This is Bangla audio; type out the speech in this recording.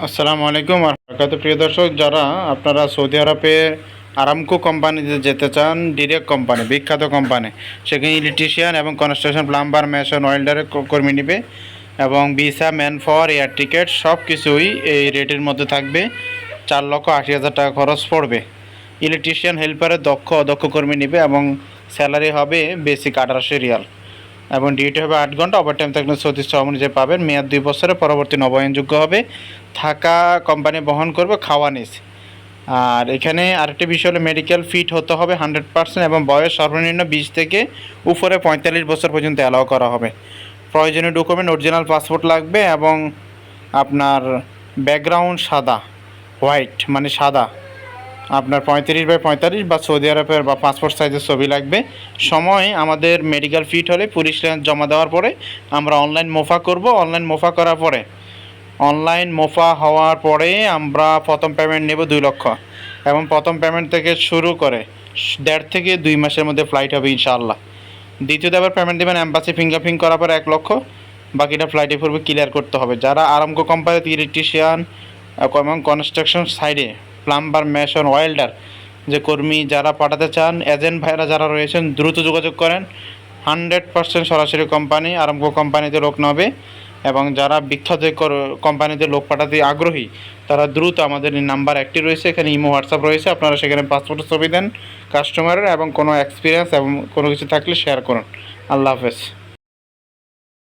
আসসালামু আলাইকুম আরকাত প্রিয় দর্শক, যারা আপনারা সৌদি আরবের আরামকো কোম্পানিতে যেতে চান, ডিরেক্ট কোম্পানি, বিখ্যাত কোম্পানি, সেখানে ইলেকট্রিশিয়ান এবং কনস্ট্রাকশন, প্লাম্বার, মেশন ওয়েল্ডারের কর্মী নেবে এবং visa, man for air ticket সব কিছুই এই রেটের মধ্যে থাকবে। চার লক্ষ আশি হাজার টাকা খরচ পড়বে। ইলেকট্রিশিয়ান, হেল্পারের দক্ষ, অদক্ষ কর্মী নেবে এবং স্যালারি হবে বেসিক আঠারোশো রিয়াল। এবং ডিউটি হবে আট ঘণ্টা। ওভার টাইম থাকলে ছত্রিশ ছ অনুযায়ী পাবেন, মেয়াদ দুই বছরের পরবর্তী নবায়নযোগ্য হবে। থাকা কোম্পানি বহন করবে খাওয়া নিস আর এখানে আরেকটি বিষয় হলো মেডিকেল ফিট হতে হবে হান্ড্রেড পার্সেন্ট এবং বয়স সর্বনিম্ন বিশ থেকে উপরে পঁয়তাল্লিশ বছর পর্যন্ত অ্যালাউ করা হবে। প্রয়োজনীয় ডকুমেন্ট অরিজিনাল পাসপোর্ট লাগবে এবং আপনার ব্যাকগ্রাউন্ড সাদা হোয়াইট মানে সাদা। আপনার পঁয়ত্রিশ বাই পঁয়তাল্লিশ বা সৌদি আরবের বা পাসপোর্ট সাইজের ছবি লাগবে। সময় আমাদের মেডিকেল ফিট হলে পুলিশ ক্লিয়ারেন্স জমা দেওয়ার পরে আমরা অনলাইন মোফা করব। অনলাইন মোফা করার পরে অনলাইন মোফা হওয়ার পরে আমরা প্রথম পেমেন্ট নেব দুই লক্ষ। এবং প্রথম পেমেন্ট থেকে শুরু করে দেড় থেকে দুই মাসের মধ্যে ফ্লাইট হবে ইনশাআল্লাহ। দ্বিতীয় আবার পেমেন্ট দেবেন অ্যাম্বাসি ফিঙ্গারপ্রিন্ট করার পরে এক লক্ষ। বাকিটা ফ্লাইটে পূর্বে ক্লিয়ার করতে হবে। যারা আরামকো কোম্পানিতে ইলেকট্রিশিয়ান এবং কনস্ট্রাকশন সাইডে প্লাম্বার মেশন ওয়েল্ডার যে কর্মী যারা পাঠাতে চান, এজেন্ট ভাইরা যারা রয়েছেন, দ্রুত যোগাযোগ করেন। হান্ড্রেড পার্সেন্ট সরাসরি কোম্পানি আরামকো কোম্পানিতে লোক নেবে এবং যারা বিখ্যাত কোম্পানিতে লোক পাঠাতে আগ্রহী, তারা দ্রুত আমাদের নাম্বার একটি রয়েছে, এখানে ইমো, হোয়াটসঅ্যাপ রয়েছে। আপনারা সেখানে পাসপোর্টের ছবি দেন কাস্টমারের এবং কোনো এক্সপিরিয়েন্স এবং কোনো কিছু থাকলে শেয়ার করুন। আল্লাহ হাফেজ।